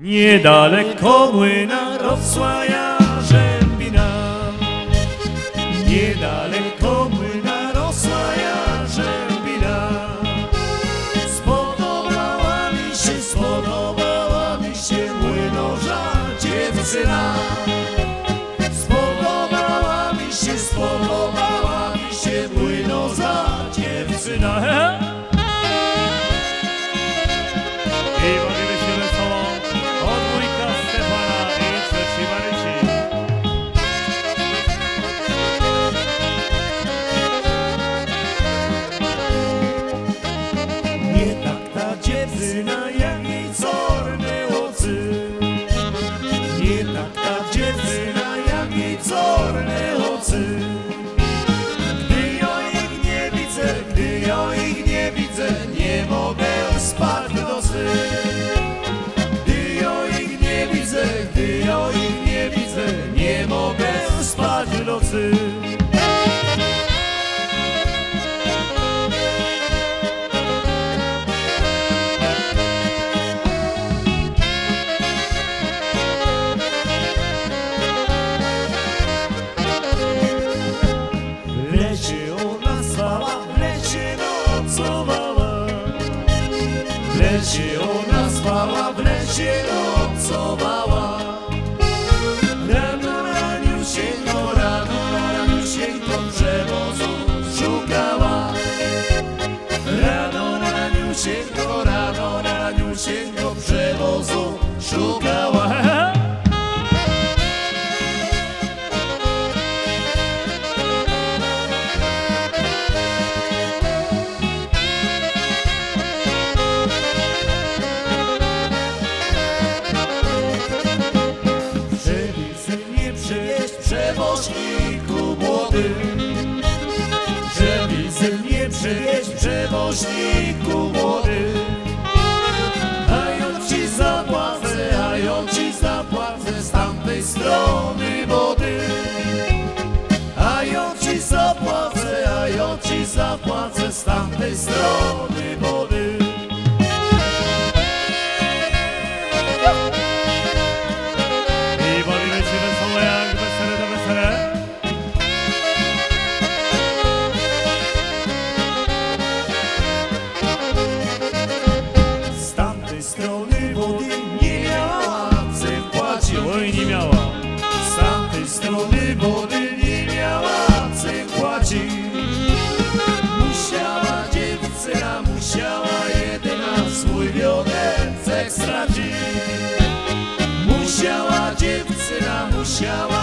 Niedaleko młyna rosła jarzębina Niedaleko młyna rosła jarzębina Spodobała mi się, spodobała mi się młynorza dziewczyna W lesie ona spała, w lesie nocowała. W lesie ona spała, w lesie nocowała. Rano raniusieńko, rano raniusieńko przewozu szukała. Rano raniusieńko, rano raniusieńko przewozu szukała. Przewoźniku młody Przepisy nie przewieźć przewoźniku młody wody nie miała płacić. Musiała dziewczyna, musiała jedyna swój wiodecek stracić. Musiała dziewczyna, musiała